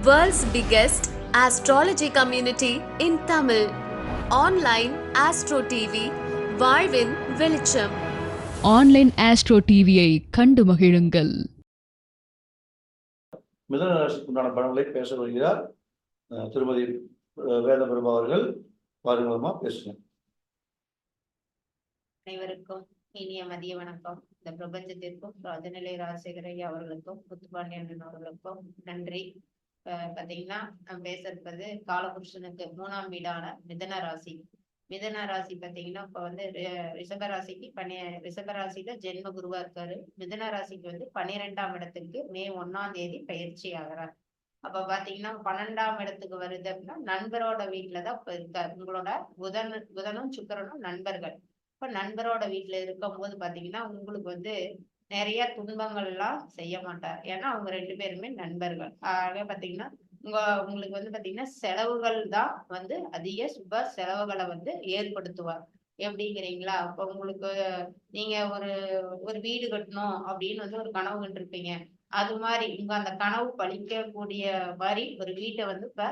World's biggest astrology community in Tamil. Online Astro TV, வாழ்வின் வெளிச்சம் online astro டிவியை கண்டு மகிழுங்கள். மிதன ராசிக்குண்டான பலன்களை பேச வருகிறார் திருமதி வேதபிரபா அவர்கள். பாருங்களமா பேசுங்க அனைவருக்கும் இனிய மதிய வணக்கம். இந்த பிரபஞ்சத்திற்கும் ராஜநிலை ராஜசேகர ஐயா அவர்களுக்கும் முத்துப்பாண்டியன் அவர்களுக்கும் நன்றி. பாத்தீங்கன்னா நம்ம பேச இருப்பது காலபுருஷனுக்கு மூணாம் வீடான மிதன ராசி. மிதன ராசி பாத்தீங்கன்னா இப்ப வந்து ரி- ரிஷப ராசிக்கு பனி ரிஷப ராசியில ஜென்ம குருவா இருக்காரு. மிதன ராசிக்கு வந்து பன்னிரெண்டாம் இடத்துக்கு மே ஒண்ணாம் தேதி பயிற்சி ஆகிறார். அப்ப பாத்தீங்கன்னா பன்னெண்டாம் இடத்துக்கு வருது அப்படின்னா நண்பரோட வீட்டுலதான் இப்ப இருக்காரு. உங்களோட புதன் புதனும் சுக்கிரனும் நண்பர்கள். இப்ப நண்பரோட வீட்டுல இருக்கும் போது பாத்தீங்கன்னா உங்களுக்கு வந்து நிறைய துன்பங்கள் எல்லாம் செய்ய மாட்டார். ஏன்னா அவங்க ரெண்டு பேருமே நண்பர்கள். ஆக பாத்தீங்கன்னா உங்க உங்களுக்கு வந்து பாத்தீங்கன்னா செலவுகள் தான் வந்து அதிக சுப செலவுகளை வந்து ஏற்படுத்துவார். எப்படிங்கிறீங்களா? அப்ப உங்களுக்கு நீங்க ஒரு ஒரு வீடு கட்டணும் அப்படின்னு வந்து ஒரு கனவு கண்டிருப்பீங்க. அது மாதிரி உங்க அந்த கனவு பழிக்கக்கூடிய மாதிரி ஒரு வீட்டை வந்து இப்ப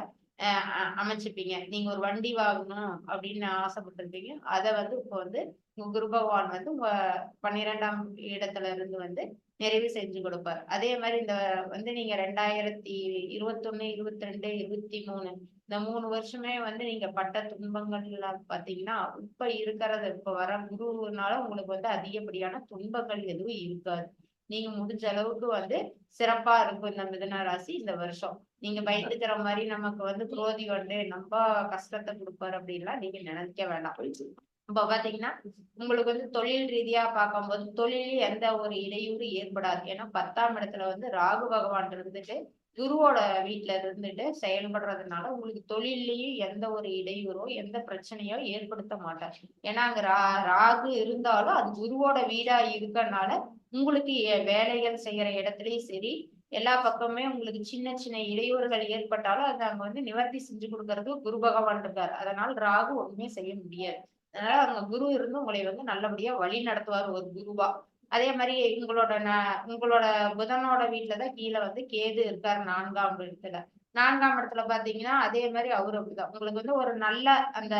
அமைச்சிருப்பீங்க அ- நீங்க ஒரு வண்டி வாங்கணும் அப்படின்னு ஆசைப்பட்டிருப்பீங்க. அதை வந்து இப்போ வந்து உங்க குரு பகவான் வந்து உங்க பன்னிரெண்டாம் இடத்துல இருந்து வந்து நிறைவு செஞ்சு கொடுப்பார். அதே மாதிரி இந்த வந்து நீங்க ரெண்டாயிரத்தி இருபத்தொன்னு இருபத்தி ரெண்டு இருபத்தி மூணு இந்த மூணு வருஷமே வந்து நீங்க பட்ட துன்பங்கள் பாத்தீங்கன்னா இப்ப இருக்கிறது இப்ப வர குருனால உங்களுக்கு வந்து அதிகப்படியான துன்பங்கள் எதுவும் இருக்காது. நீங்க முடிஞ்ச அளவுக்கு வந்து சிறப்பா இருக்கும் இந்த மிதன ராசி இந்த வருஷம். நீங்க பயந்துக்கிற மாதிரி நமக்கு வந்து குரோதி வந்து ரொம்ப கஷ்டத்தை கொடுப்பாரு அப்படின்லாம் நீங்க நினைக்க வேண்டாம் இப்ப பாத்தீங்கன்னா உங்களுக்கு வந்து தொழில் ரீதியா பார்க்கும்போது தொழிலில் எந்த ஒரு இடையூறு ஏற்படாது. ஏன்னா பத்தாம் இடத்துல வந்து ராகு பகவான் இருந்துட்டு குருவோட வீட்டுல இருந்துட்டு செயல்படுறதுனால உங்களுக்கு தொழிலையும் எந்த ஒரு இடையூறோ எந்த பிரச்சனையோ ஏற்படுத்த மாட்டார். ஏன்னா அங்க ரா ராகு இருந்தாலும் அது குருவோட வீடா இருக்கறனால உங்களுக்கு வேலைகள் செய்யற இடத்துலயும் சரி எல்லா பக்கமே உங்களுக்கு சின்ன சின்ன இடையூறுகள் ஏற்பட்டாலும் அதை அங்க வந்து நிவர்த்தி செஞ்சு கொடுக்கறது குரு பகவான் இருக்கார். அதனால் ராகு ஒண்ணுமே செய்ய முடியாது. அதனால அங்க குரு இருந்து உங்களை வந்து நல்லபடியா வழி நடத்துவார் ஒரு குருவா. அதே மாதிரி உங்களோட ந- உங்களோட புதனோட வீட்டுலதான் கீழே வந்து கேது இருக்காரு நான்காம் இடத்துல. நான்காம் இடத்துல பாத்தீங்கன்னா அதே மாதிரி அவரு அப்படிதான். உங்களுக்கு வந்து ஒரு நல்ல அந்த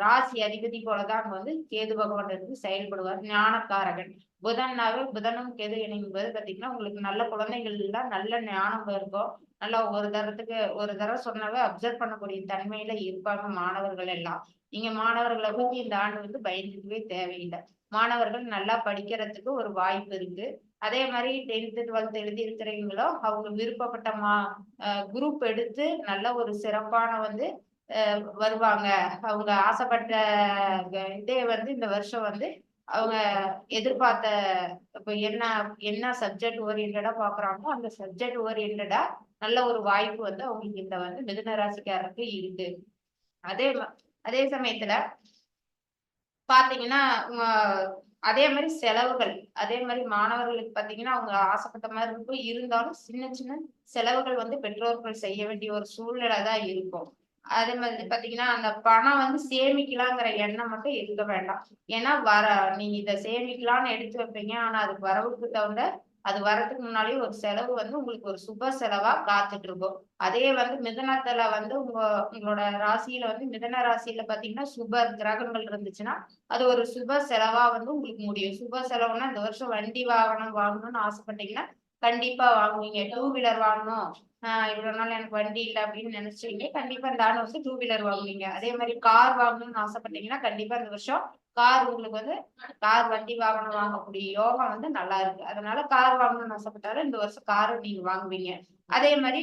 ராசி அதிபதி போலதான் அங்க வந்து கேது பகவான் இருந்து செயல்படுவார். ஞானக்காரகன். புதன்னாவே புதனும் கேது இணையும் போது பாத்தீங்கன்னா உங்களுக்கு நல்ல குழந்தைகள் எல்லாம் நல்ல ஞானம் இருக்கும். நல்லா ஒரு தரத்துக்கு ஒரு தடவை சொன்னாவே அப்சர்வ் பண்ணக்கூடிய தன்மையில இருப்பாங்க மாணவர்கள் எல்லாம். நீங்க மாணவர்களை பத்தி இந்த ஆண்டு வந்து பயந்துக்கவே தேவையில்லை. மாணவர்கள் நல்லா படிக்கிறதுக்கு ஒரு வாய்ப்பு இருக்கு. அதே மாதிரி டென்த்து டுவெல்த் எழுதியிருக்கிறீங்களோ அவங்க விருப்பப்பட்ட மா குரூப் எடுத்து நல்ல ஒரு சிறப்பான வந்து வருவாங்க. அவங்க ஆசைப்பட்ட இதே வந்து இந்த வருஷம் வந்து அவங்க எதிர்பார்த்த இப்போ என்ன என்ன சப்ஜெக்ட் ஓரியன்டா பாக்குறாங்களோ அந்த சப்ஜெக்ட் ஓரியன்டா நல்ல ஒரு வாய்ப்பு வந்து அவங்களுக்கு இந்த வந்து மிதுன ராசிக்காரருக்கு இருக்கு. அதே அதே சமயத்துல பாத்தீங்கன்னா அதே மாதிரி செலவுகள் அதே மாதிரி மாணவர்களுக்கு பாத்தீங்கன்னா அவங்க ஆசைப்பட்ட மாதிரி இருக்கும். இருந்தாலும் சின்ன சின்ன செலவுகள் வந்து பெற்றோர்கள் செய்ய வேண்டிய ஒரு சூழ்நிலை தான் இருக்கும். அதே மாதிரி பாத்தீங்கன்னா அந்த பணம் வந்து சேமிக்கலாங்கிற எண்ணம் மட்டும் இருக்க வேண்டாம். ஏன்னா வர நீங்க இதை சேமிக்கலாம்னு எடுத்து வைப்பீங்க. ஆனா அதுக்கு வரவுக்கு தகுந்த அது வர்றதுக்கு முன்னாடியே ஒரு செலவு வந்து உங்களுக்கு ஒரு சுப செலவா காத்துட்டு இருக்கும் அதே வந்து மிதனத்துல வந்து உங்க உங்களோட ராசியில வந்து மிதன ராசியில பாத்தீங்கன்னா சுப கிரகங்கள் இருந்துச்சுன்னா அது ஒரு சுப செலவா வந்து உங்களுக்கு முடியும். சுப செலவுனா இந்த வருஷம் வண்டி வாகனம் வாங்கணும்னு ஆசைப்பட்டீங்கன்னா கண்டிப்பா வாங்குவீங்க. டூ வீலர் வாங்கணும். ஆஹ் இவ்வளவு நாள் எனக்கு வண்டி இல்லை அப்படின்னு நினைச்சீங்க கண்டிப்பா இந்த ஆண்டு வந்து டூ வீலர் வாங்குவீங்க. அதே மாதிரி கார் வாங்கணும்னு ஆசைப்பட்டீங்கன்னா கண்டிப்பா இந்த வருஷம் கார் உங்களுக்கு வந்து கார் வண்டி வாகனம் வாங்கக்கூடிய யோகம் வந்து நல்லா இருக்கு. அதனால கார் வாங்கணும்னு ஆசைப்பட்டாலும் இந்த வருஷம் கார் நீங்க வாங்குவீங்க. அதே மாதிரி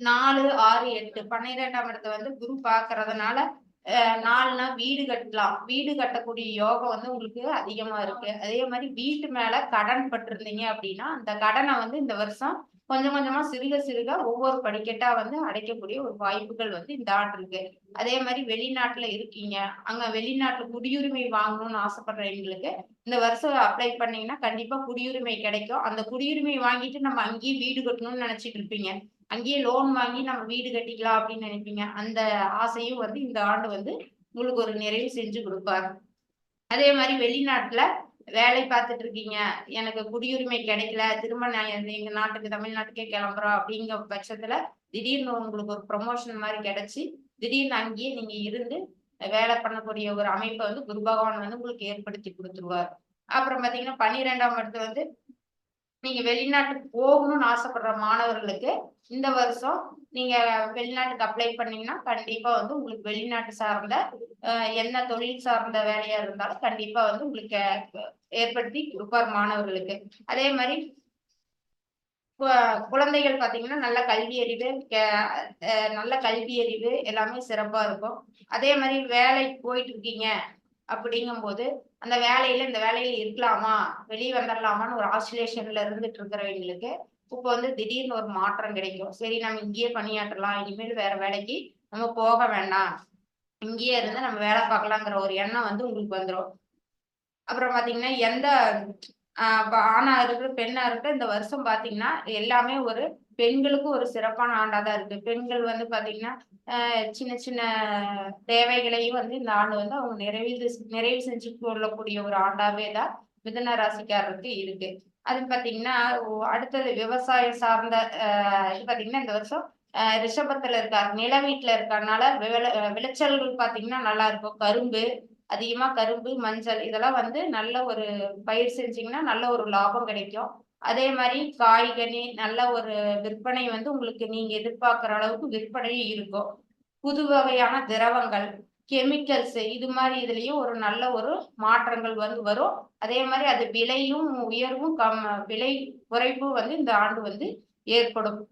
நாலு ஆறு எட்டு பன்னிரெண்டாம் இடத்தை வந்து குரு பாக்குறதுனால அஹ் நாலுனா வீடு கட்டலாம். வீடு கட்டக்கூடிய யோகம் வந்து உங்களுக்கு அதிகமா இருக்கு. அதே மாதிரி வீட்டு மேல கடன் பட்டிருந்தீங்க அப்படின்னா அந்த கடனை வந்து இந்த வருஷம் கொஞ்சம் கொஞ்சமா சிறுக சிறுக ஒவ்வொரு படிக்கட்டா வந்து அடைக்கக்கூடிய ஒரு வாய்ப்புகள் வந்து இந்த ஆண்டு இருக்கு. அதே மாதிரி வெளிநாட்டுல இருக்கீங்க. அங்க வெளிநாட்டுல குடியுரிமை வாங்கணும்னு ஆசைப்படுறவங்களுக்கு இந்த வருஷம் அப்ளை பண்ணீங்கன்னா கண்டிப்பா குடியுரிமை கிடைக்கும். அந்த குடியுரிமை வாங்கிட்டு நம்ம அங்கேயே வீடு கட்டணும்னு நினைச்சிட்டு இருப்பீங்க. அங்கேயே லோன் வாங்கி நம்ம வீடு கட்டிக்கலாம் அப்படின்னு நினைப்பீங்க. அந்த ஆசையும் வந்து இந்த ஆண்டு வந்து உங்களுக்கு ஒரு நிறைவு செஞ்சு கொடுப்பாரு. அதே மாதிரி வெளிநாட்டுல வேலை பார்த்துட்டு இருக்கீங்க. எனக்கு குடியுரிமை கிடைக்கல. திரும்ப நான் எங்க- நாட்டுக்கு தமிழ்நாட்டுக்கே கிளம்புறோம் அப்படிங்கிற பட்சத்துல திடீர்னு உங்களுக்கு ஒரு ப்ரொமோஷன் மாதிரி கிடைச்சி திடீர்னு அங்கேயே நீங்க இருந்து வேலை பண்ணக்கூடிய ஒரு அமைப்பை வந்து குரு பகவான் வந்து உங்களுக்கு ஏற்படுத்தி கொடுத்துருவார். அப்புறம் பாத்தீங்கன்னா பன்னிரெண்டாம் இடத்துல வந்து நீங்க வெளிநாட்டுக்கு போகணும்னு ஆசைப்படுற மாணவர்களுக்கு இந்த வருஷம் நீங்க வெளிநாட்டுக்கு அப்ளை பண்ணீங்கன்னா கண்டிப்பா வந்து உங்களுக்கு வெளிநாட்டு சார்ந்த என்ன தொழில் சார்ந்த வேலையா இருந்தாலும் கண்டிப்பா வந்து உங்களுக்கு ஏற்படுத்தி கொடுப்பார் மாணவர்களுக்கு. அதே மாதிரி கு- குழந்தைகள் பாத்தீங்கன்னா நல்ல கல்வி அறிவு கே- அஹ், நல்ல கல்வி அறிவு எல்லாமே சிறப்பா இருக்கும். அதே மாதிரி வேலைக்கு போயிட்டு இருக்கீங்க அப்படிங்கும்போது அந்த வேலையில இந்த வேலையில இருக்கலாமா? வெளியே வந்துடலாமான்னு ஒரு ஆசிலேஷன்ல இருந்துட்டு இருக்கிறவங்களுக்கு இப்போ வந்து திடீர்னு ஒரு மாற்றம் கிடைக்கும். சரி நம்ம இங்கேயே பணியாற்றலாம். இனிமேல் வேற வேலைக்கு நம்ம போக வேண்டாம். இங்கேயே இருந்து நம்ம வேலை பார்க்கலாங்கிற ஒரு எண்ணம் வந்து உங்களுக்கு வந்துடும் அப்புறம் பாத்தீங்கன்னா எந்த ஆஹ் ஆணா இருக்கட்டும் பெண்ணா இருக்கட்டும் இந்த வருஷம் பாத்தீங்கன்னா எல்லாமே ஒரு பெண்களுக்கு ஒரு சிறப்பான ஆண்டா தான் இருக்கு. பெண்கள் வந்து பாத்தீங்கன்னா சின்ன சின்ன தேவைகளையும் வந்து இந்த ஆண்டு வந்து அவங்க நிறைவு நிறைவு செஞ்சு கொள்ளக்கூடிய ஒரு ஆண்டாவே தான் மிதன ராசிக்காரருக்கு இருக்கு. அது பாத்தீங்கன்னா அடுத்தது விவசாயம் சார்ந்த இது பாத்தீங்கன்னா இந்த வருஷம் ஆஹ் ரிஷபத்துல இருக்கார். நில வீட்டுல இருக்கறனால விளைச்சல்கள் பாத்தீங்கன்னா நல்லா இருக்கும். கரும்பு அதிகமா கரும்பு மஞ்சள் இதெல்லாம் வந்து நல்ல ஒரு பயிர் செஞ்சீங்கன்னா நல்ல ஒரு லாபம் கிடைக்கும். அதே மாதிரி காய்கனி நல்ல ஒரு விற்பனை வந்து உங்களுக்கு நீங்க எதிர்பார்க்குற அளவுக்கு விற்பனை இருக்கும். புது வகையான திரவங்கள் கெமிக்கல்ஸ் இது மாதிரி இதுலயும் ஒரு நல்ல ஒரு மாற்றங்கள் வந்து வரும். அதே மாதிரி அது விலையும் உயர்வும் கம் விலை குறைப்பும் வந்து இந்த ஆண்டு வந்து ஏற்படும்.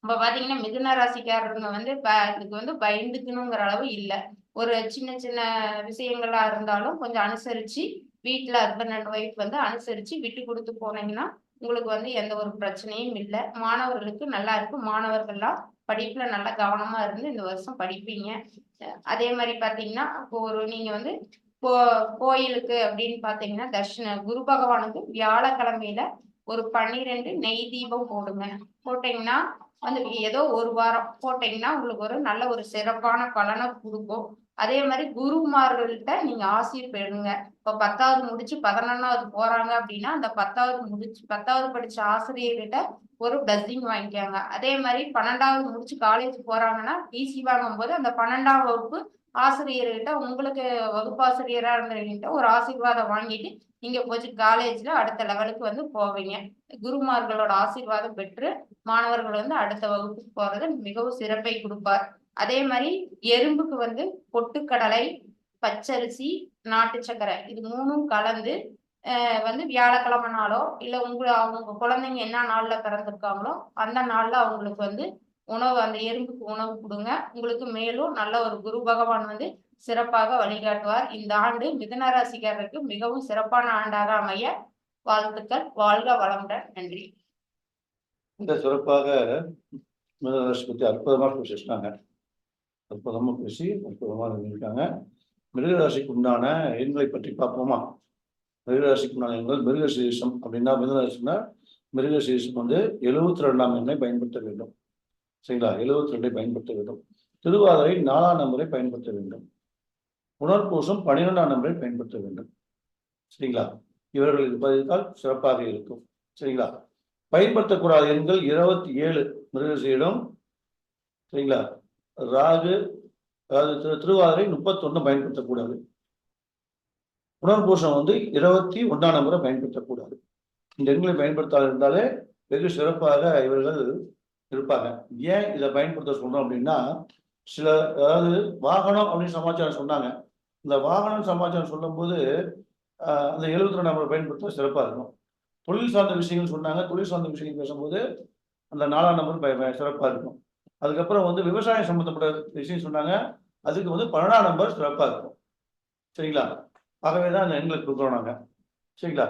இப்ப பாத்தீங்கன்னா மிதுன ராசிக்காரங்க வந்து ப- இதுக்கு வந்து பயந்துக்கணுங்கிற அளவு இல்லை. ஒரு சின்ன சின்ன விஷயங்களா இருந்தாலும் கொஞ்சம் அனுசரிச்சு வீட்டுல ஹஸ்பண்ட் அண்ட் ஒய்ஃப் வந்து அனுசரிச்சு விட்டு கொடுத்து போனீங்கன்னா உங்களுக்கு வந்து எந்த ஒரு பிரச்சனையும் இல்லை. மாணவர்களுக்கு நல்லா இருக்கும். மாணவர்கள்லாம் படிப்புல நல்லா கவனமா இருந்து இந்த வருஷம் படிப்பீங்க. அதே மாதிரி பாத்தீங்கன்னா இப்போ ஒரு நீங்க வந்து கோ கோயிலுக்கு அப்படின்னு பாத்தீங்கன்னா தர்ஷன குரு பகவானுக்கு வியாழக்கிழமையில ஒரு பன்னிரெண்டு நெய் தீபம் போடுங்க. போட்டீங்கன்னா வந்து ஏதோ ஒரு வாரம் போட்டீங்கன்னா உங்களுக்கு ஒரு நல்ல ஒரு சிறப்பான பலனை கொடுக்கும். அதே மாதிரி குருமார்கள்ட்ட நீங்க ஆசிர் பெறுங்க. இப்ப பத்தாவது முடிச்சு பதினொன்னாவது போறாங்க அப்படின்னா அந்த பத்தாவது முடிச்சு பத்தாவது படிச்ச ஆசிரியர்கிட்ட ஒரு பிளஸிங் வாங்கிக்காங்க. அதே மாதிரி பன்னெண்டாவது முடிச்சு காலேஜ் போறாங்கன்னா டிசி வாங்கும்போது அந்த பன்னெண்டாம் வகுப்பு ஆசிரியர்கிட்ட உங்களுக்கு வகுப்பாசிரியரா இருந்தவங்கிட்ட ஒரு ஆசீர்வாதம் வாங்கிட்டு நீங்க போச்சு காலேஜ்ல அடுத்த லெவலுக்கு வந்து போவீங்க. குருமார்களோட ஆசீர்வாதம் பெற்று மாணவர்கள் வந்து அடுத்த வகுப்புக்கு போறது மிகவும் சிறப்பை கொடுப்பார். அதே மாதிரி எறும்புக்கு வந்து பொட்டுக்கடலை பச்சரிசி நாட்டு சக்கரை இது மூணும் கலந்து வந்து வியாழக்கிழமை நாளோ இல்லை உங்களை அவங்க குழந்தைங்க என்ன நாளில் பிறந்திருக்காங்களோ அந்த நாளில் அவங்களுக்கு வந்து உணவு அந்த எறும்புக்கு உணவு கொடுங்க. உங்களுக்கு மேலும் நல்ல ஒரு குரு பகவான் வந்து சிறப்பாக வழிகாட்டுவார். இந்த ஆண்டு மிதன ராசிக்காரருக்கு மிகவும் சிறப்பான ஆண்டாக அமைய வாழ்த்துக்கள். வாழ்க வளமுடன். நன்றி. இந்த சிறப்பாக மிதனராசி பற்றி அற்புதமாக பேசியிருக்காங்க அற்புதமாக பேசி அற்புதமாக இருக்காங்க மிருகராசிக்கு உண்டான எண்களை பற்றி பார்ப்போமா? மிருகராசிக்கு உண்டான எண்கள் மிருகசீரிஷம் அப்படின்னா மிருகராசினா மிருகசீரிஷம் வந்து எழுபத்தி ரெண்டாம் எண்ணை பயன்படுத்த வேண்டும். சரிங்களா? எழுபத்தி ரெண்டை பயன்படுத்த வேண்டும். திருவாதிரை நாலாம் நம்பரை பயன்படுத்த வேண்டும். உணர்பூசம் பன்னிரெண்டாம் நம்பரை பயன்படுத்த வேண்டும். சரிங்களா? இவர்கள் இருப்பதால் சிறப்பாக இருக்கும். சரிங்களா? பயன்படுத்தக்கூடாத எண்கள் இருபத்தி ஏழு மிருகசீடம் சரிங்களா? ராகு அதாவது திரு- திருவாதிரை முப்பத்தொன்னு பயன்படுத்தக்கூடாது. புனர்பூஷம் வந்து இருபத்தி ஒன்றாம் நம்பரை பயன்படுத்தக்கூடாது. இந்த எண்களை பயன்படுத்தாது இருந்தாலே வெகு சிறப்பாக இவர்கள் இருப்பாங்க. ஏன் இதை பயன்படுத்த சொல்றோம் அப்படின்னா சில அதாவது வாகனம் அப்படின்னு சமாச்சாரம் சொன்னாங்க. இந்த வாகனம் சமாச்சாரம் சொல்லும்போது அந்த எழுபத்தி ரெண்டு நம்பரை பயன்படுத்த சிறப்பாக இருக்கும். தொழில் சார்ந்த விஷயங்கள் சொன்னாங்க. தொழில் சார்ந்த விஷயங்கள் பேசும்போது அந்த நாலாம் நம்பர் சிறப்பாக இருக்கும். அதுக்கப்புறம் வந்து விவசாயம் சம்பந்தப்பட்ட விஷயம் சொன்னாங்க. அதுக்கு வந்து பன்னெண்டாம் நம்பர் சிறப்பா இருக்கும். சரிங்களா? ஆகவே தான் அந்த எண்களை கொடுக்குறோம் நாங்க. சரிங்களா?